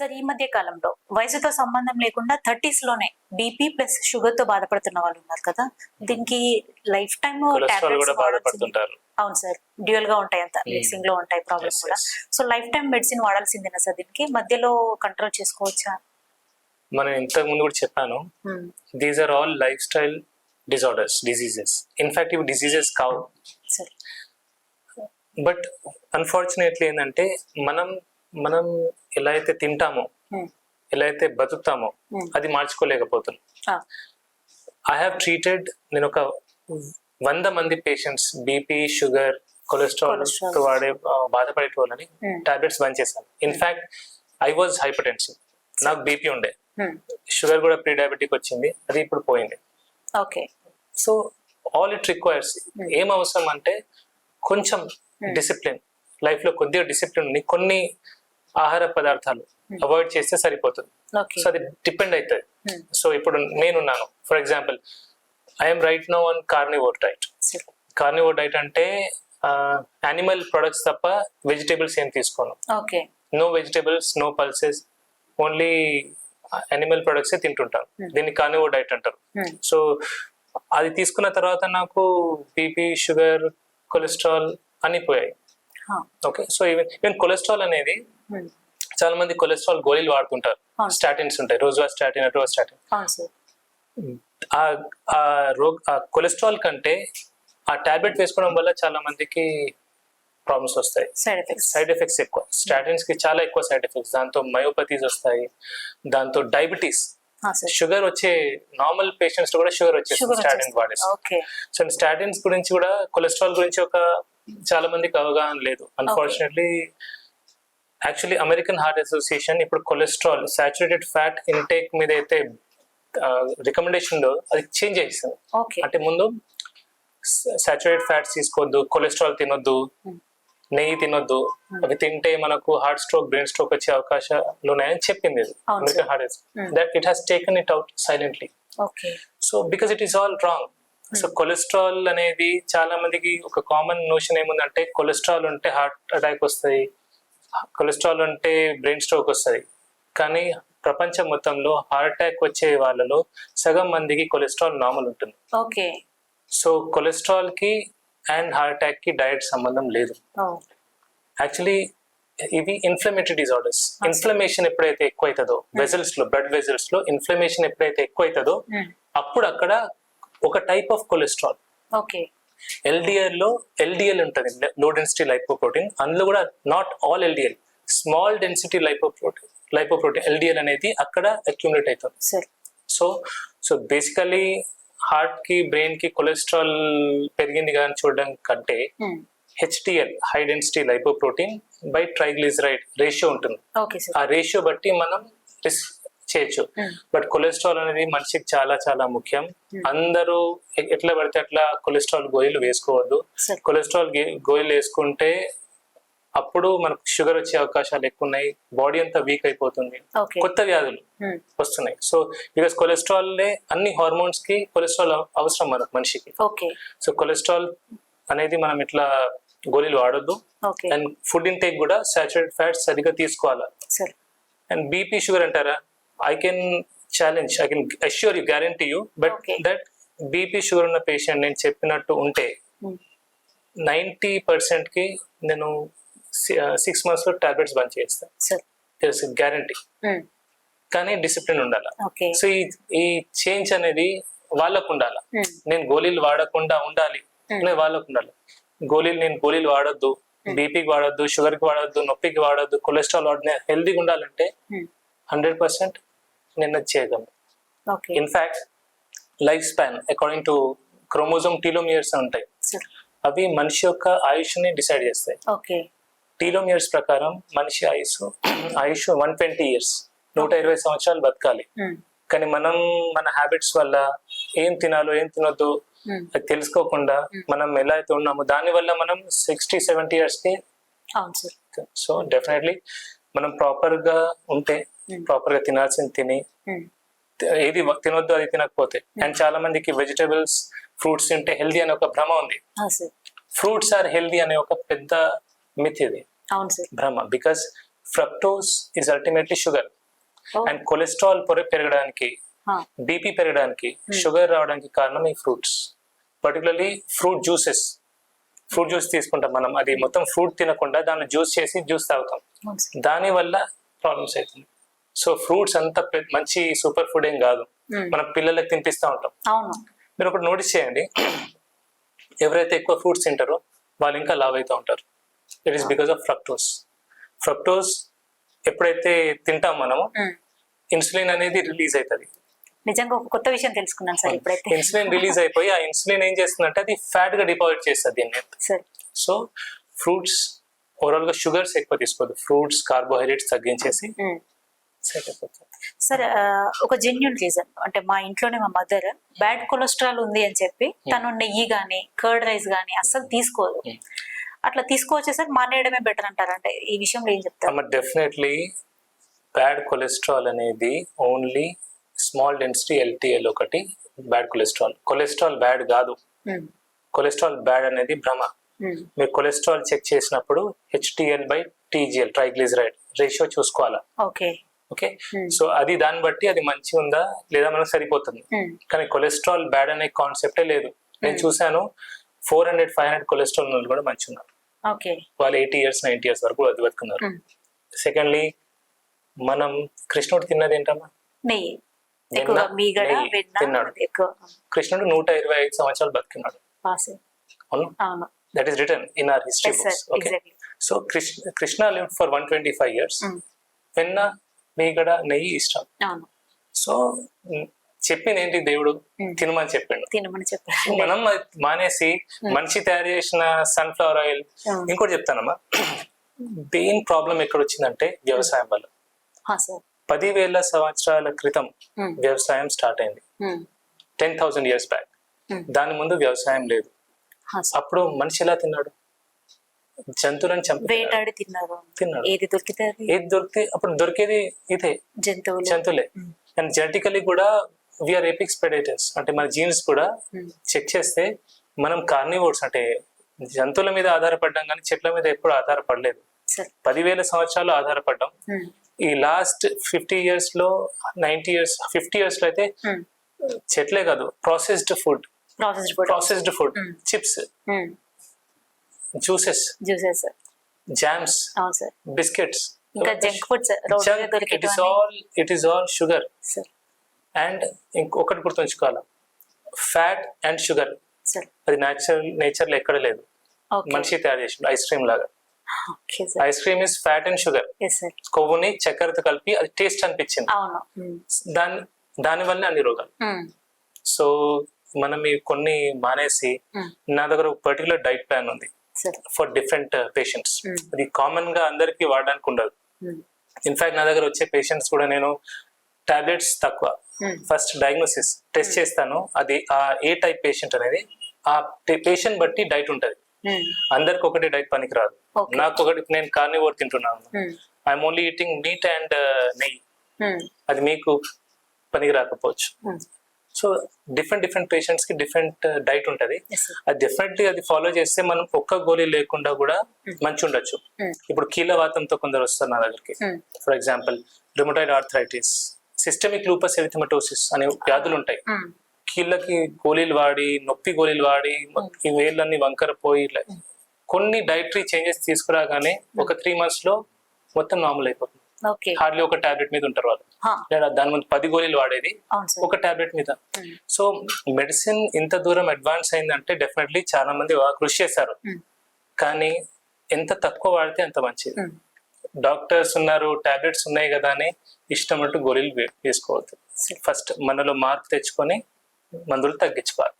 Sir ఈ మధ్య కాలంలో వయసుతో సంబంధం లేకుండా థర్టీస్లోనే బీపీ ప్లస్ షుగర్తో బాధపడుతున్న వాళ్ళు ఉన్నారు కదా. దీనికి లైఫ్ టైమ్ కొలెస్ట్రాల్ కూడా బాధపడుతుంటారు. అవును సార్ డ్యూయల్గా ఉంటాయి అంత. మిక్సింగ్లో ఉంటాయి ప్రాబ్లమ్స్ కూడా. సో లైఫ్ టైం మెడిసిన్ వాడాల్సిందేనా సార్ దీనికి? మధ్యలో కంట్రోల్ చేసుకోవచ్చా? మనం ఇంతకు ముందు కూడా చెప్పాను. These are all lifestyle disorders diseases in fact ఇవి డిసీజెస్ కావు. సార్. బట్ అన్ఫార్చునేట్లీ ఏంటంటే మనం మనం ఎలా అయితే తింటామో Hmm. ఎలా అయితే బతుకుతామో Hmm. అది మార్చుకోలేకపోతున్నాం. ఐ హ్యావ్ ట్రీటెడ్ నేను ఒక వంద మంది పేషెంట్స్ బీపీ షుగర్ కొలెస్ట్రాల్ వాడే బాధపడే వాళ్ళని Hmm. టాబ్లెట్స్ బంద్ చేశాను in fact I was hypertension నాకు బీపీ ఉండే Hmm. షుగర్ కూడా ప్రీ డయాబెటిక్ వచ్చింది అది ఇప్పుడు పోయింది okay so all it requires ఏం అవసరం అంటే కొంచెం Hmm. డిసిప్లిన్ లైఫ్లో కొద్దిగా డిసిప్లిన్ ఉంది కొన్ని ఆహార పదార్థాలు అవాయిడ్ చేస్తే సరిపోతుంది. సో అది డిపెండ్ అవుతుంది Hmm. సో ఇప్పుడు నేనున్నాను. For example I'm right now on carnivore diet carnivore diet అంటే యానిమల్ ప్రొడక్ట్స్ తప్ప వెజిటేబుల్స్ ఏం తీసుకోను. Okay no vegetables no pulses only animal products తింటుంటాను. Hmm. దీన్ని కార్నివోర్ డైట్ అంటారు. Hmm. సో అది తీసుకున్న తర్వాత నాకు బీపీ షుగర్ కొలెస్ట్రాల్ అన్ని పోయాయి. ఓకే సో ఈవెన్ కొలెస్ట్రాల్ అనేది Hmm. చాలా మంది కొలెస్ట్రాల్ గోళీలు వాడుతుంటారు. స్టాటిన్స్ ఉంటాయి. రోజువా స్టాటిన్ అటువా స్టాటిన్ ఆ ఆ రోగ్ ఆ కొలెస్ట్రాల్ కంటే ఆ టాబ్లెట్ వేసుకోవడం వల్ల చాలా మందికి ప్రాబ్లమ్స్ వస్తాయి. సైడ్ ఎఫెక్ట్స్ సైడ్ ఎఫెక్ట్స్ ఎక్కువ. స్టాటిన్స్కి చాలా ఎక్కువ సైడ్ ఎఫెక్ట్స్ దాంతో మయోపతీస్ వస్తాయి. దాంతో డయాబెటీస్ షుగర్ వచ్చే నార్మల్ పేషెంట్స్ కూడా షుగర్ వచ్చేస్తుంది స్టాటిన్ వాడేసి. సో స్టాటిన్స్ గురించి కూడా కొలెస్ట్రాల్ గురించి ఒక చాలా మందికి అవగాహన లేదు. Unfortunately actually American heart association ఇప్పుడు కొలెస్ట్రాల్ సాచురేటెడ్ ఫ్యాట్ ఇంటేక్ మీద అయితే రికమెండేషన్ ఉందో అది చేంజ్ చేసింది. అంటే ముందు సాచురేటెడ్ ఫ్యాట్స్ తీసుకోవద్దు కొలెస్ట్రాల్ తినొద్దు Hmm. నెయ్యి తినొద్దు అవి తింటే మనకు హార్ట్ స్ట్రోక్ బ్రెయిన్ స్ట్రోక్ వచ్చే అవకాశాలు ఉన్నాయని చెప్పింది American. Heart Hmm. That it has taken it out silently so because it is all wrong so cholesterol అనేది చాలా మందికి ఒక కామన్ నోషన్ ఏముందంటే కొలెస్ట్రాల్ ఉంటే హార్ట్ అటాక్ వస్తాయి కొలెస్ట్రాల్ ఉంటే బ్రెయిన్ స్ట్రోక్ వస్తుంది. కానీ ప్రపంచం మొత్తంలో హార్ట్ అటాక్ వచ్చే వాళ్ళలో సగం మందికి కొలెస్ట్రాల్ నార్మల్ ఉంటుంది. ఓకే. సో కొలెస్ట్రాల్కి అండ్ హార్ట్ అటాక్కి డైరెక్ట్ సంబంధం లేదు. యాక్చువల్లీ ఇవి ఇన్ఫ్లమేటరీ డిజార్డర్స్. ఇన్ఫ్లమేషన్ ఎప్పుడైతే ఎక్కువ అవుతుందో వెజల్స్లో బ్లడ్ వెజల్స్లో ఇన్ఫ్లమేషన్ ఎప్పుడైతే ఎక్కువ అవుతుందో అప్పుడు అక్కడ ఒక టైప్ ఆఫ్ కొలెస్ట్రాల్ ఓకే. ఎల్డిఎల్లో ఎల్డిఎల్ ఉంటుంది లో డెన్సిటీ లైపోప్రోటీన్ అందులో కూడా not all LDL small density lipoprotein lipoprotein LDL అనేది అక్కడ అక్యుములేట్ అవుతుంది. సో సో బేసికలీ హార్ట్కి బ్రెయిన్కి కొలెస్ట్రాల్ పెరిగింది కానీ చూడడం కంటే HDL high density lipoprotein by triglyceride ratio ఉంటుంది. ఆ రేషియో బట్టి మనం రిస్క్ చేయొచ్చు. Hmm. బట్ కొలెస్ట్రాల్ అనేది మనిషికి చాలా చాలా ముఖ్యం. అందరూ ఎ- ఎట్లా పడితే అట్లా కొలెస్ట్రాల్ గోళీలు వేసుకోవద్దు. కొలెస్ట్రాల్ గే- గోళీలు వేసుకుంటే అప్పుడు మనకు షుగర్ వచ్చే అవకాశాలు ఎక్కువ ఉన్నాయి బాడీ అంతా వీక్ అయిపోతుంది. కొత్త వ్యాధులు వస్తున్నాయి. సో బికాస్ కొలెస్ట్రాల్ అన్ని హార్మోన్స్కి కొలెస్ట్రాల్ అవ- అవసరం మనకు మనిషికి. సో కొలెస్ట్రాల్ అనేది మనం ఇట్లా గోళీలు వాడొద్దు. అండ్ ఫుడ్ ఇంటేక్ కూడా సాచురేటెడ్ ఫ్యాట్స్ సరిగ్గా తీసుకోవాలి? అండ్ బీపీ షుగర్ అంటారా? I can challenge I can assure you guarantee you but. That BP sugar ఉన్న పేషెంట్ నేను చెప్పినట్టు ఉంటే నైంటీ పర్సెంట్కి నేను సిక్స్ మంత్స్లో టాబ్లెట్స్ బంద్ చేస్తాను తెలుసు గ్యారంటీ కానీ డిసిప్లిన్ ఉండాలి? సో ఈ ఈ చేంజ్ అనేది వాళ్ళకు ఉండాలి? నేను గోళీలు వాడకుండా ఉండాలి. Hmm. అనేది వాళ్ళకు ఉండాలి. గోళీలు నేను గోళీలు వాడొద్దు బీపీకి వాడొద్దు షుగర్కి వాడొద్దు నొప్పికి వాడొద్దు కొలెస్ట్రాల్ వాడిన హెల్దీగా ఉండాలంటే హండ్రెడ్ పర్సెంట్ చేయగలను okay. In fact lifespan according to chromosome telomeres ఉంటాయి. అవి మనిషి యొక్క ఆయుష్ని డిసైడ్ చేస్తాయి. ఓకే. టీలోమియర్స్ ప్రకారం మనిషి ఆయుష్ ఆయుష్ వన్ ట్వంటీ ఇయర్స్ నూట ఇరవై సంవత్సరాలు బతకాలి. కానీ మనం మన హ్యాబిట్స్ వల్ల ఏం తినాలో ఏం తినొద్దు అది తెలుసుకోకుండా మనం ఎలా అయితే ఉన్నామో దాని వల్ల మనం సిక్స్టీ సెవెంటీ ఇయర్స్కి సో డెఫినెట్లీ మనం ప్రాపర్గా ఉంటే Hmm. ప్రాపర్గా తినాల్సింది తిని. ఏది వ- తినొద్దు అది తినకపోతే. అండ్ చాలా మందికి వెజిటేబుల్స్ ఫ్రూట్స్ తింటే హెల్దీ అనే ఒక భ్రమ ఉంది. ఫ్రూట్స్ ఆర్ హెల్దీ అనే ఒక పెద్ద మిత్ ఇది. భ్రమ. Because fructose is ultimately sugar. Oh. And cholesterol పెరగడానికి బీపీ పెరగడానికి షుగర్ రావడానికి కారణం ఈ fruits. Particularly fruit juices. Fruit juice తీసుకుంటాం మనం. అది మొత్తం ఫ్రూట్ తినకుండా దాన్ని జ్యూస్ చేసి జ్యూస్ తాగుతాం. దాని వల్ల ప్రాబ్లమ్స్ అవుతుంది. సో ఫ్రూట్స్ అంత మంచి సూపర్ ఫుడ్ ఏం కాదు. మనం పిల్లలకు తినిపిస్తూ ఉంటాం. మీరు ఒకటి నోటీస్ చేయండి. ఎవరైతే ఎక్కువ ఫ్రూట్స్ తింటారో వాళ్ళు ఇంకా లావ్ అవుతూ ఉంటారు. It is because of fructose fructose ఎప్పుడైతే తింటాం మనము. ఇన్సులిన్ అనేది రిలీజ్ అవుతుంది నిజంగా ఒక కొత్త విషయం తెలుసుకున్నాను సార్ ఇప్పుడైతే. ఇన్సులిన్ రిలీజ్ అయిపోయి ఆ ఇన్సులిన్ ఏం చేస్తుందంటే అది ఫ్యాట్గా డిపాజిట్ చేస్తుంది దీన్ని. సో ఫ్రూట్స్ ఓవరాల్గా షుగర్స్ ఎక్కువ తీసుకోవద్దు. ఫ్రూట్స్ కార్బోహైడ్రేట్స్ తగ్గించేసి. సెట్ అయిపోతుంది. సార్ ఒక జెన్యున్ రీజన్ అంటే మా ఇంట్లోనే మా మదర్ బ్యాడ్ కొలెస్ట్రాల్ ఉంది అని చెప్పి తను నెయ్యి గానీ కర్డ్ రైస్ గానీ అస్సలు తీసుకోదు. Hmm. అట్లా తీసుకోవచ్చే సార్ మానేయడమే బెటర్ అంటారు అంటే ఈ విషయంలో ఏం చెప్తారు? డెఫినెట్లీ బ్యాడ్ కొలెస్ట్రాల్ అనేది ఓన్లీ స్మాల్ డెన్సిటీ ఎల్టీఎల్ ఒకటి బ్యాడ్ కొలెస్ట్రాల్ కొలెస్ట్రాల్ బ్యాడ్ కాదు. కొలెస్ట్రాల్ బ్యాడ్ అనేది భ్రమ. మీరు కొలెస్ట్రాల్ చెక్ చేసినప్పుడు HDL by TGL triglyceride ratio చూసుకోవాలా? Okay okay? Hmm. సో అది దాన్ని బట్టి అది మంచి ఉందా? లేదా మనకు సరిపోతుంది? మ్మ్. కానీ కొలెస్ట్రాల్ బ్యాడ్ అనే కాన్సెప్టే లేదు. నేను చూశాను four hundred five hundred cholesterol ఉన్న వాళ్ళు కూడా మంచి ఉన్నారు వాళ్ళు ఎయిటీ ఇయర్స్ నైన్టీ ఇయర్స్ వరకు అది బతుకున్నారు. సెకండ్లీ మనం కృష్ణుడు తిన్నది ఏంటమ్మా? వెన్న, వెన్న తిన్నాడు. కృష్ణుడు నూట ఇరవై ఐదు సంవత్సరాలు బతికినాడు. అవును. That is return in our history books okay so Krishna Krishna live for one twenty five years hmm. వెన్న మీగడ నెయ్యి ఇష్టం. సో మ్, చెప్పింది ఏంటి దేవుడు. తినమని చెప్పిండు. తినమని చెప్పారు మనం మానేసి మనిషి తయారు చేసిన సన్ఫ్లవర్ ఆయిల్ Hmm. ఇంకోటి చెప్తానమ్మా. మెయిన్ ప్రాబ్లం ఎక్కడ వచ్చిందంటే వ్యవసాయం వల్ల. పదివేల సంవత్సరాల క్రితం. వ్యవసాయం స్టార్ట్ అయింది. Ten thousand years back. దాని ముందు వ్యవసాయం లేదు. అప్పుడు మనిషి ఎలా తిన్నాడు? జంతువులను చంపి వేటాడి తిన్నారు తిన్నాడు. ఏది దొరికితే ఏది దొరికితే అప్పుడు దొరికేది ఇదే జంతువులు జంతువులే. అండ్ జెనెటికలీ కూడా విఆర్ ఎపిక్స్ ప్రెడేటర్స్ అంటే మన జీన్స్ కూడా. చెక్ చేస్తే మనం కార్నివోర్స్ అంటే జంతువుల మీద ఆధారపడ్డాం కానీ చెట్ల మీద ఎప్పుడు ఆధారపడలేదు పదివేల సంవత్సరాలు ఆధారపడ్డాం. ఈ లాస్ట్ ఫిఫ్టీ ఇయర్స్లో నైన్టీ ఇయర్స్ ఫిఫ్టీ ఇయర్స్లో అయితే. చెట్లే కాదు processed food processed food processed food. Chips. Juices juices jams అవును సార్. బిస్కెట్స్ ఇంకా junk it is all it all sugar sir. And ఇంకొకటి గుర్తుంచుకోవాలి. Fat and sugar sir. అది నేచురల్ నేచర్లో ఎక్కడ లేదు. మనిషి తయారు చేసిండు ఐస్ క్రీమ్ లాగా. Ice cream is fat and sugar కొవ్వుని చక్కెరతో కలిపి అది టేస్ట్ అనిపించింది. దాని దాని వల్లే అన్ని రోగాలు. సో మనం కొన్ని మానేసి. నా దగ్గర ఒక పర్టికులర్ డైట్ ప్లాన్ ఉంది. For different patients. అది కామన్గా అందరికి వాడడానికి ఉండదు. ఇన్ఫాక్ట్ నా దగ్గర వచ్చే పేషెంట్స్ కూడా నేను టాబ్లెట్స్ తక్కువ. ఫస్ట్ డయాగ్నోసిస్ టెస్ట్ చేస్తాను అది ఆ ఏ టైప్ పేషెంట్ అనేది ఆ పేషెంట్ బట్టి డైట్ ఉంటది మ్మ్. అందరికి ఒకటి డైట్ పనికిరాదు Okay. నాకు ఒకటి నేను కార్నివోర్ తింటున్నాను. I'm only eating meat and neyyi hmm. అది మీకు పనికి రాకపోవచ్చు. సో డిఫరెంట్ డిఫరెంట్ పేషెంట్స్కి డిఫరెంట్ డైట్ ఉంటది. Yes, sir. అది డెఫినెట్లీ అది ఫాలో చేస్తే మనం ఒక్క గోళీ లేకుండా కూడా మంచి ఉండొచ్చు. Mm. ఇప్పుడు కీలవాతంతో కొందరు వస్తారు నా దగ్గరికి. For example rheumatoid arthritis systemic lupus erythematosus అనే వ్యాధులు ఉంటాయి. మ్మ్. కీళ్ళకి గోళీలు వాడి నొప్పి గోళీలు వాడి ఈ వేళ్ళన్ని వంకర పోయి కొన్ని డైటరీ చేంజెస్ తీసుకురాగానే ఒక త్రీ మంత్స్లో మొత్తం నార్మల్ అయిపోతుంది. హార్డ్లీ ఒక టాబ్లెట్ మీద ఉంటారు వాళ్ళు. లేదా దాని ముందు పది గోళీలు వాడేది ఒక టాబ్లెట్ మీద. సో మెడిసిన్ ఇంత దూరం అడ్వాన్స్ అయిందంటే డెఫినెట్లీ చాలా మంది కృషి చేశారు. కానీ ఎంత తక్కువ వాడితే అంత మంచిది. డాక్టర్స్ ఉన్నారు టాబ్లెట్స్ ఉన్నాయి కదా అని ఇష్టం అంటూ గోళీలు వేసుకోవద్దు. ఫస్ట్ మనలో మార్పు తెచ్చుకొని మందులు తగ్గించుకోవాలి